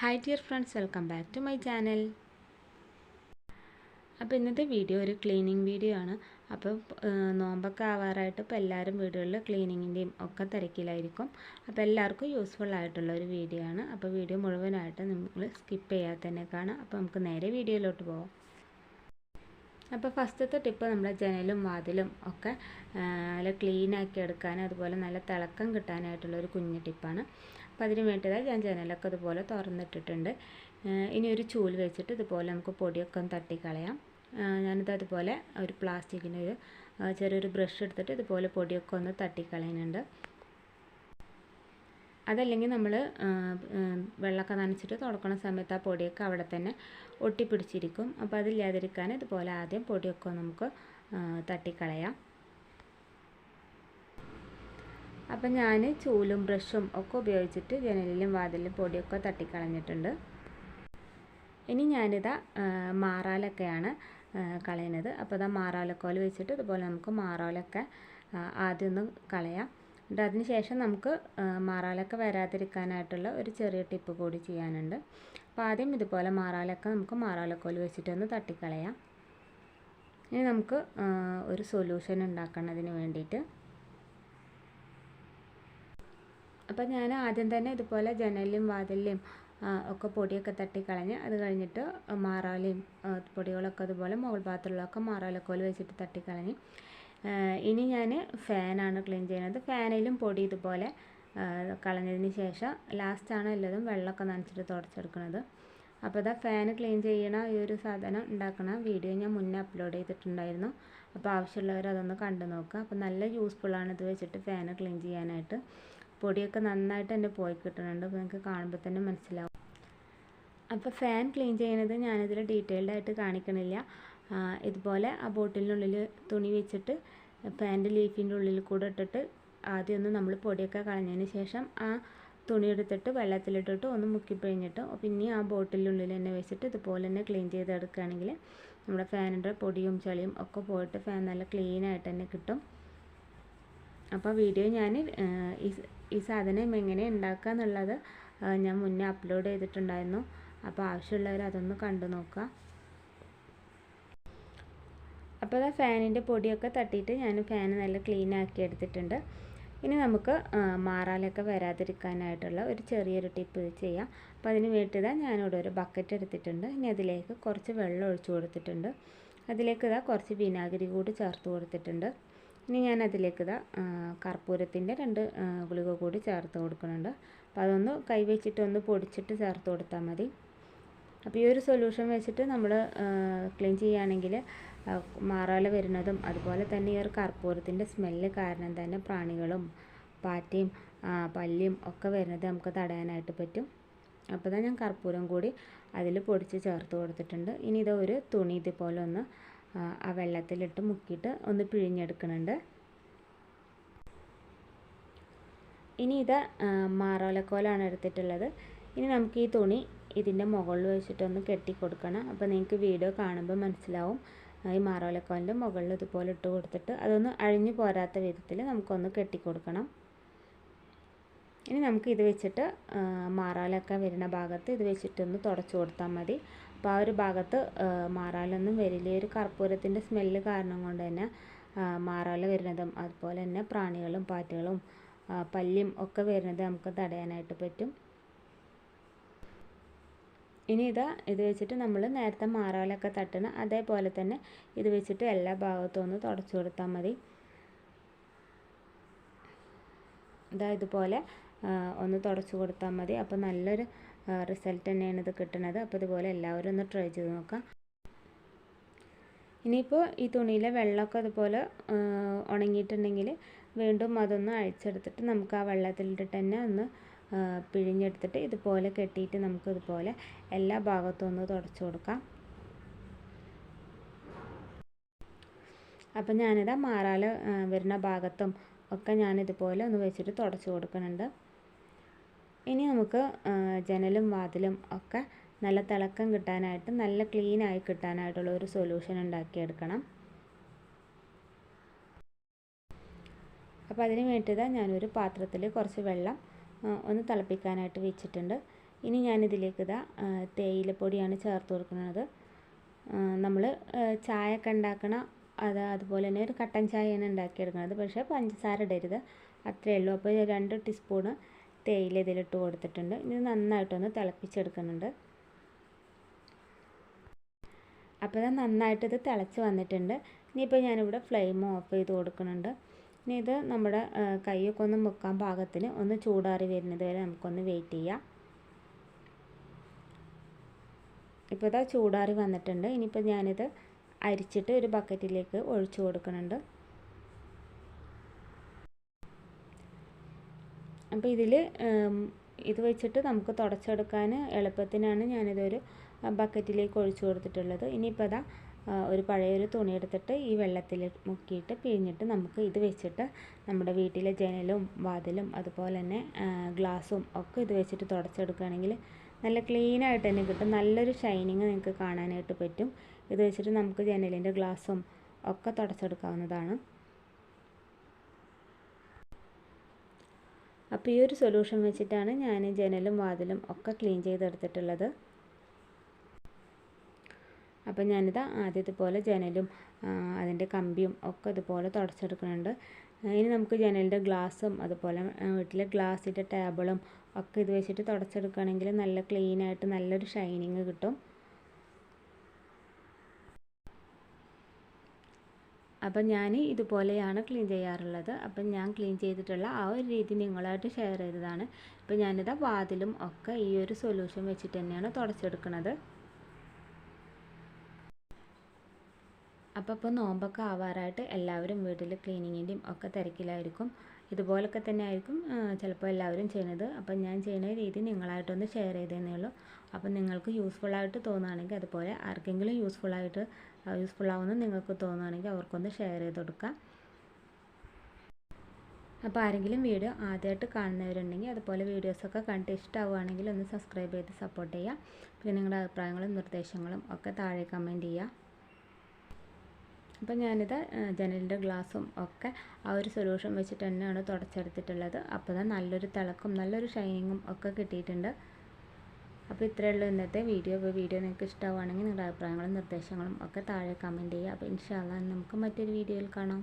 Hi dear friends welcome back to my channel അപ്പോൾ ഇന്നത്തെ video ഒരു ക്ലീനിങ് വീഡിയോ ആണ്. അപ്പോൾ നോമ്പൊക്കെ ആവാറായിട്ട് ഇപ്പോൾ എല്ലാവരും വീടുകളിൽ ക്ലീനിങ്ങിന്റെയും ഒക്കെ തിരക്കിലായിരിക്കും. അപ്പോൾ എല്ലാവർക്കും യൂസ്ഫുൾ ആയിട്ടുള്ള ഒരു വീഡിയോ ആണ്. അപ്പോൾ വീഡിയോ മുഴുവനായിട്ട് നിങ്ങൾ സ്കിപ്പ് ചെയ്യാതെ തന്നെ കാണാം. അപ്പോൾ നമുക്ക് നേരെ വീഡിയോയിലോട്ട് പോകാം അപ്പോൾ ഫസ്റ്റത്തെ ടിപ്പ് നമ്മുടെ ജനലും വാതിലും ഒക്കെ നല്ല ക്ലീനാക്കി എടുക്കാനും അതുപോലെ നല്ല തിളക്കം കിട്ടാനായിട്ടുള്ള ഒരു കുഞ്ഞു ടിപ്പാണ് അപ്പോൾ അതിന് വേണ്ടിയതായി ഞാൻ ജനലൊക്കെ ഇതുപോലെ തുറന്നിട്ടിട്ടുണ്ട്. ഇനി ഒരു ചൂൽ വെച്ചിട്ട് ഇതുപോലെ നമുക്ക് പൊടിയൊക്കെ ഒന്ന് തട്ടിക്കളയാം. ഞാനിത് അതുപോലെ ഒരു പ്ലാസ്റ്റിക്കിന്റെ ഒരു ചെറിയൊരു ബ്രഷ് എടുത്തിട്ട് ഇതുപോലെ പൊടിയൊക്കെ ഒന്ന് തട്ടിക്കളയുന്നുണ്ട്. അതല്ലെങ്കിൽ നമ്മൾ വെള്ളമൊക്കെ നനച്ചിട്ട് തുടക്കണ സമയത്ത് ആ പൊടിയൊക്കെ അവിടെ തന്നെ ഒട്ടിപ്പിടിച്ചിരിക്കും. അപ്പോൾ അതില്ലാതിരിക്കാൻ ഇതുപോലെ ആദ്യം പൊടിയൊക്കെ നമുക്ക് തട്ടിക്കളയാം. അപ്പം ഞാൻ ചൂലും ബ്രഷും ഒക്കെ ഉപയോഗിച്ചിട്ട് ജനലിലും വാതിലും പൊടിയൊക്കെ തട്ടിക്കളഞ്ഞിട്ടുണ്ട്. ഇനി ഞാനിതാ മാറാലൊക്കെയാണ് കളയുന്നത്. അപ്പോൾ ഇതാ മാറാലക്കോൽ വെച്ചിട്ട് ഇതുപോലെ നമുക്ക് മാറാലൊക്കെ ആദ്യം ഒന്ന് കളയാം. എന്നിട്ട് അതിന് ശേഷം നമുക്ക് മാറാലൊക്കെ വരാതിരിക്കാനായിട്ടുള്ള ഒരു ചെറിയ ടിപ്പ് കൂടി ചെയ്യാനുണ്ട്. അപ്പോൾ ആദ്യം ഇതുപോലെ മാറാലൊക്കെ നമുക്ക് മാറാലക്കോൽ വെച്ചിട്ടൊന്ന് തട്ടിക്കളയാം. ഇനി നമുക്ക് ഒരു സൊല്യൂഷൻ ഉണ്ടാക്കുന്നതിന് വേണ്ടിയിട്ട് അപ്പം ഞാൻ ആദ്യം തന്നെ ഇതുപോലെ ജനലിലും വാതിലിലും ഒക്കെ പൊടിയൊക്കെ തട്ടിക്കളഞ്ഞ് അത് കഴിഞ്ഞിട്ട് മാറാലയും പൊടികളൊക്കെ അതുപോലെ മുകൾ ഭാഗത്തുള്ളതൊക്കെ മാറാലക്കോൽ വെച്ചിട്ട് തട്ടിക്കളഞ്ഞ് ഇനി ഞാൻ ഫാനാണ് ക്ലീൻ ചെയ്യുന്നത്. ഫാനിലും പൊടി ഇതുപോലെ കളഞ്ഞതിന് ശേഷം ലാസ്റ്റാണ് എല്ലാതും വെള്ളമൊക്കെ നനച്ചിട്ട് തുടച്ചെടുക്കുന്നത്. അപ്പോൾ ഇതാ ഫാൻ ക്ലീൻ ചെയ്യണ ഈ ഒരു സാധനം ഉണ്ടാക്കണ വീഡിയോ ഞാൻ മുന്നേ അപ്ലോഡ് ചെയ്തിട്ടുണ്ടായിരുന്നു. അപ്പോൾ ആവശ്യമുള്ളവർ അതൊന്ന് കണ്ടു നോക്കുക. അപ്പോൾ നല്ല യൂസ്ഫുള്ളാണ് ഇത് വെച്ചിട്ട് ഫാൻ ക്ലീൻ ചെയ്യാനായിട്ട്. പൊടിയൊക്കെ നന്നായിട്ട് തന്നെ പോയി കിട്ടുന്നുണ്ട്. നിങ്ങൾക്ക് കാണുമ്പോൾ തന്നെ മനസ്സിലാവും. അപ്പോൾ ഫാൻ ക്ലീൻ ചെയ്യുന്നത് ഞാനിതിൽ ഡീറ്റെയിൽഡ് ആയിട്ട് കാണിക്കണില്ല. ഇതുപോലെ ആ ബോട്ടിലിനുള്ളിൽ തുണി വെച്ചിട്ട് ഫാന്റെ ലീഫിന്റെ ഉള്ളിൽ കൂടെ ഇട്ടിട്ട് ആദ്യം ഒന്ന് നമ്മൾ പൊടിയൊക്കെ കളഞ്ഞതിന് ശേഷം ആ തുണി എടുത്തിട്ട് വെള്ളത്തിലിട്ടിട്ട് ഒന്ന് മുക്കിപ്പഴിഞ്ഞിട്ട് പിന്നെ ആ ബോട്ടിലിനുള്ളിൽ തന്നെ വെച്ചിട്ട് ഇതുപോലെ തന്നെ ക്ലീൻ ചെയ്തെടുക്കുകയാണെങ്കിൽ നമ്മുടെ ഫാനിന്റെ പൊടിയും ചളിയും ഒക്കെ പോയിട്ട് ഫാൻ നല്ല ക്ലീൻ ആയിട്ട് തന്നെ കിട്ടും. അപ്പോൾ വീഡിയോ ഞാൻ ഈ ഈ സാധനം എങ്ങനെ ഉണ്ടാക്കുക എന്നുള്ളത് ഞാൻ മുന്നേ അപ്ലോഡ് ചെയ്തിട്ടുണ്ടായിരുന്നു. അപ്പോൾ ആവശ്യമുള്ളവർ അതൊന്ന് കണ്ടു നോക്കുക. അപ്പോൾ ആ ഫാനിന്റെ പൊടിയൊക്കെ തട്ടിയിട്ട് ഞാൻ ഫാൻ നല്ല ക്ലീൻ ആക്കി എടുത്തിട്ടുണ്ട്. ഇനി നമുക്ക് മാറാലൊക്കെ വരാതിരിക്കാനായിട്ടുള്ള ഒരു ചെറിയൊരു ടിപ്പ് ചെയ്യാം. അപ്പോൾ അതിന് വേണ്ടിയിട്ട് ഞാനിവിടെ ഒരു ബക്കറ്റ് എടുത്തിട്ടുണ്ട്. ഇനി അതിലേക്ക് കുറച്ച് വെള്ളം ഒഴിച്ചു കൊടുത്തിട്ടുണ്ട്. അതിലേക്ക് ഇതാ കുറച്ച് വിനാഗിരി കൂടി ചേർത്ത് കൊടുത്തിട്ടുണ്ട്. ഇനി ഞാൻ അതിലേക്ക് ഇതാ കർപ്പൂരത്തിന്റെ രണ്ട് ഗുളിക കൂടി ചേർത്ത് കൊടുക്കുന്നുണ്ട്. അപ്പോൾ അതൊന്ന് കൈവച്ചിട്ട് ഒന്ന് പൊടിച്ചിട്ട് ചേർത്ത് കൊടുത്താൽ മതി. അപ്പോൾ ഈ ഒരു സൊല്യൂഷൻ വെച്ചിട്ട് നമ്മൾ ക്ലീൻ ചെയ്യുകയാണെങ്കിൽ മാറാല വരുന്നതും അതുപോലെ തന്നെ ഈ ഒരു കർപ്പൂരത്തിന്റെ സ്മെല്ല് കാരണം തന്നെ പ്രാണികളും പാറ്റയും പല്ലിയും ഒക്കെ വരുന്നത് നമുക്ക് തടയാനായിട്ട് പറ്റും. അപ്പോൾ ഞാൻ കർപ്പൂരം കൂടി അതിൽ പൊടിച്ച് ചേർത്ത് കൊടുത്തിട്ടുണ്ട്. ഇനി ഇത് ഒരു തുണി ഇതുപോലെ ഒന്ന് ആ വെള്ളത്തിലിട്ട് മുക്കിയിട്ട് ഒന്ന് പിഴിഞ്ഞെടുക്കുന്നുണ്ട് ഇനി ഇത് മാറോലക്കോലാണ് എടുത്തിട്ടുള്ളത്. ഇനി നമുക്ക് ഈ തുണി ഇതിന്റെ മുകളിൽ വെച്ചിട്ടൊന്ന് കെട്ടി കൊടുക്കണം അപ്പോൾ നിങ്ങൾക്ക് വീഡിയോ കാണുമ്പോൾ മനസ്സിലാവും. ഈ മാറോലക്കോലിന്റെ മുകളിൽ ഇതുപോലെ ഇട്ട് കൊടുത്തിട്ട് അതൊന്ന് അഴിഞ്ഞു പോരാത്ത വിധത്തിൽ നമുക്കൊന്ന് കെട്ടി കൊടുക്കണം ഇനി നമുക്ക് ഇത് വെച്ചിട്ട് മാറാലൊക്കെ വരുന്ന ഭാഗത്ത് ഇത് വെച്ചിട്ടൊന്ന് തുടച്ചു കൊടുത്താൽ മതി. അപ്പോൾ ആ ഒരു ഭാഗത്ത് മാറാലൊന്നും വരില്ല. ഒരു കർപ്പൂരത്തിന്റെ സ്മെല്ല് കാരണം കൊണ്ട് തന്നെ മാറാല വരുന്നതും അതുപോലെ തന്നെ പ്രാണികളും പാറ്റുകളും പല്ലിയും ഒക്കെ വരുന്നത് നമുക്ക് തടയാനായിട്ട് പറ്റും. ഇനി ഇതാ ഇത് വെച്ചിട്ട് നമ്മൾ നേരത്തെ മാറാലൊക്കെ തട്ടണം അതേപോലെ തന്നെ ഇത് വെച്ചിട്ട് എല്ലാ ഭാഗത്തും ഒന്ന് തുടച്ചു കൊടുത്താൽ മതി. ഇതാ ഇതുപോലെ ഒന്ന് തുടച്ചു കൊടുത്താൽ മതി. അപ്പോൾ നല്ലൊരു റിസൾട്ട് തന്നെയാണ് ഇത് കിട്ടുന്നത് അപ്പോൾ ഇതുപോലെ എല്ലാവരും ഒന്ന് ട്രൈ ചെയ്ത് നോക്കാം. ഇനിയിപ്പോൾ ഈ തുണിയിലെ വെള്ളമൊക്കെ അതുപോലെ ഉണങ്ങിയിട്ടുണ്ടെങ്കിൽ വീണ്ടും അതൊന്ന് അഴിച്ചെടുത്തിട്ട് നമുക്ക് ആ വെള്ളത്തിലിട്ടിട്ട് തന്നെ ഒന്ന് പിഴിഞ്ഞെടുത്തിട്ട് ഇതുപോലെ കെട്ടിയിട്ട് നമുക്ക് ഇതുപോലെ എല്ലാ ഭാഗത്തും ഒന്ന് തുടച്ചു കൊടുക്കാം. അപ്പം ഞാനിതാ മാറാൽ വരുന്ന ഭാഗത്തും ഒക്കെ ഞാനിതുപോലെ ഒന്ന് വെച്ചിട്ട് തുടച്ചു കൊടുക്കുന്നുണ്ട്. ഇനി നമുക്ക് ജനലും വാതിലും ഒക്കെ നല്ല തിളക്കം കിട്ടാനായിട്ട് നല്ല ക്ലീനായി കിട്ടാനായിട്ടുള്ള ഒരു സൊല്യൂഷൻ ഉണ്ടാക്കിയെടുക്കണം. അപ്പോൾ അതിന് വേണ്ടിയിട്ട് ഞാനൊരു പാത്രത്തിൽ കുറച്ച് വെള്ളം ഒന്ന് തിളപ്പിക്കാനായിട്ട് വെച്ചിട്ടുണ്ട്. ഇനി ഞാനിതിലേക്ക് ഇതാ തേയിലപ്പൊടിയാണ് ചേർത്ത് കൊടുക്കുന്നത്. നമ്മൾ ചായ ഒക്കെ ഉണ്ടാക്കണ അത് അതുപോലെ തന്നെ ഒരു കട്ടൻ ചായയാണ് ഉണ്ടാക്കിയെടുക്കുന്നത്. പക്ഷേ പഞ്ചസാര ഇടരുത്. അത്രയേ ഉള്ളൂ. അപ്പോൾ രണ്ട് ടീസ്പൂണ് തേയില ഇതിലിട്ട് കൊടുത്തിട്ടുണ്ട്. ഇത് നന്നായിട്ടൊന്ന് തിളപ്പിച്ചെടുക്കുന്നുണ്ട്. അപ്പോൾ ഇത് നന്നായിട്ട് ഇത് തിളച്ച് വന്നിട്ടുണ്ട്. ഇനിയിപ്പോൾ ഞാനിവിടെ ഫ്ലെയിം ഓഫ് ചെയ്ത് കൊടുക്കുന്നുണ്ട്. ഇനി ഇത് നമ്മുടെ കൈയൊക്കെ ഒന്ന് മുക്കാൻ പാകത്തിന് ഒന്ന് ചൂടാറി വരുന്നത് വരെ നമുക്കൊന്ന് വെയിറ്റ് ചെയ്യാം. ഇപ്പോൾ ഇതാ ചൂടാറി വന്നിട്ടുണ്ട്. ഇനിയിപ്പോൾ ഞാനിത് അരിച്ചിട്ട് ഒരു ബക്കറ്റിലേക്ക് ഒഴിച്ചു കൊടുക്കുന്നുണ്ട്. അപ്പോൾ ഇതിൽ ഇത് വെച്ചിട്ട് നമുക്ക് തുടച്ചെടുക്കാൻ എളുപ്പത്തിനാണ് ഞാനിതൊരു ബക്കറ്റിലേക്ക് ഒഴിച്ചു കൊടുത്തിട്ടുള്ളത്. ഇനിയിപ്പോൾ അതാ ഒരു പഴയൊരു തുണി എടുത്തിട്ട് ഈ വെള്ളത്തിൽ മുക്കിയിട്ട് പിഴിഞ്ഞിട്ട് നമുക്ക് ഇത് വെച്ചിട്ട് നമ്മുടെ വീട്ടിലെ ജനലും വാതിലും അതുപോലെ തന്നെ ഗ്ലാസും ഒക്കെ ഇത് വെച്ചിട്ട് തുടച്ചെടുക്കുകയാണെങ്കിൽ നല്ല ക്ലീനായിട്ട് തന്നെ കിട്ടും. നല്ലൊരു ഷൈനിങ് നിങ്ങൾക്ക് കാണാനായിട്ട് പറ്റും. ഇത് വെച്ചിട്ട് നമുക്ക് ജനലിന്റെ ഗ്ലാസും ഒക്കെ തുടച്ചെടുക്കാവുന്നതാണ്. അപ്പോൾ ഈ ഒരു സൊല്യൂഷൻ വെച്ചിട്ടാണ് ഞാൻ ജനലും വാതിലും ഒക്കെ ക്ലീൻ ചെയ്തെടുത്തിട്ടുള്ളത്. അപ്പോൾ ഞാനിത് ആദ്യത്തെ പോലെ ജനലും അതിന്റെ കമ്പിയും ഒക്കെ ഇതുപോലെ തുടച്ചെടുക്കുന്നുണ്ട്. ഇനി നമുക്ക് ജനലിന്റെ ഗ്ലാസ്സും അതുപോലെ വീട്ടിലെ ഗ്ലാസ്സിന്റെ ടേബിളും ഒക്കെ ഇത് വെച്ചിട്ട് തുടച്ചെടുക്കുകയാണെങ്കിൽ നല്ല ക്ലീനായിട്ട് നല്ലൊരു ഷൈനിങ് കിട്ടും. അപ്പം ഞാൻ ഇതുപോലെയാണ് ക്ലീൻ ചെയ്യാറുള്ളത്. അപ്പം ഞാൻ ക്ലീൻ ചെയ്തിട്ടുള്ള ആ ഒരു രീതി നിങ്ങളായിട്ട് ഷെയർ ചെയ്തതാണ്. ഇപ്പം ഞാനിതാ വാതിലും ഒക്കെ ഈ ഒരു സൊല്യൂഷൻ വെച്ചിട്ട് തന്നെയാണ് തുടച്ചെടുക്കുന്നത് അപ്പോൾ ഇപ്പോൾ നോമ്പൊക്കെ ആവാറായിട്ട് എല്ലാവരും വീട്ടിൽ ക്ലീനിങ്ങിന്റെയും ഒക്കെ തിരക്കിലായിരിക്കും. ഇതുപോലൊക്കെ തന്നെ ആയിരിക്കും ചിലപ്പോൾ എല്ലാവരും ചെയ്യുന്നത് അപ്പം ഞാൻ ചെയ്യുന്ന രീതി നിങ്ങളായിട്ടൊന്ന് ഷെയർ ചെയ്തതേ ഉള്ളൂ. അപ്പം നിങ്ങൾക്ക് യൂസ്ഫുൾ ആയിട്ട് തോന്നുകയാണെങ്കിൽ അതുപോലെ ആർക്കെങ്കിലും യൂസ്ഫുൾ ആയിട്ട് യൂസ്ഫുൾ ആവുമെന്ന് നിങ്ങൾക്ക് തോന്നുകയാണെങ്കിൽ അവർക്കൊന്ന് ഷെയർ ചെയ്ത് കൊടുക്കാം. അപ്പോൾ ആരെങ്കിലും വീഡിയോ ആദ്യമായിട്ട് കാണുന്നവരുണ്ടെങ്കിൽ അതുപോലെ വീഡിയോസൊക്കെ കണ്ടിട്ട് ഇഷ്ടമാവുകയാണെങ്കിൽ ഒന്ന് സബ്സ്ക്രൈബ് ചെയ്ത് സപ്പോർട്ട് ചെയ്യുക പിന്നെ നിങ്ങളുടെ അഭിപ്രായങ്ങളും നിർദ്ദേശങ്ങളും ഒക്കെ താഴെ കമന്റ് ചെയ്യുക അപ്പം ഞാനിത് ജനലിന്റെ ഗ്ലാസും ഒക്കെ ആ ഒരു സൊല്യൂഷൻ വെച്ചിട്ട് തന്നെയാണ് തുടച്ചെടുത്തിട്ടുള്ളത്. അപ്പോൾ തന്നെ നല്ലൊരു തിളക്കും നല്ലൊരു ഷൈനിങ്ങും ഒക്കെ കിട്ടിയിട്ടുണ്ട്. അപ്പോൾ ഇത്രയേ ഉള്ളൂ ഇന്നത്തെ വീഡിയോ. അപ്പോൾ വീഡിയോ നിങ്ങൾക്ക് ഇഷ്ടമാവുകയാണെങ്കിൽ നിങ്ങളുടെ അഭിപ്രായങ്ങളും നിർദ്ദേശങ്ങളും ഒക്കെ താഴെ കമന്റ് ചെയ്യുക. അപ്പോൾ ഇൻഷാല്ല നമുക്ക് മറ്റൊരു വീഡിയോയിൽ കാണാം.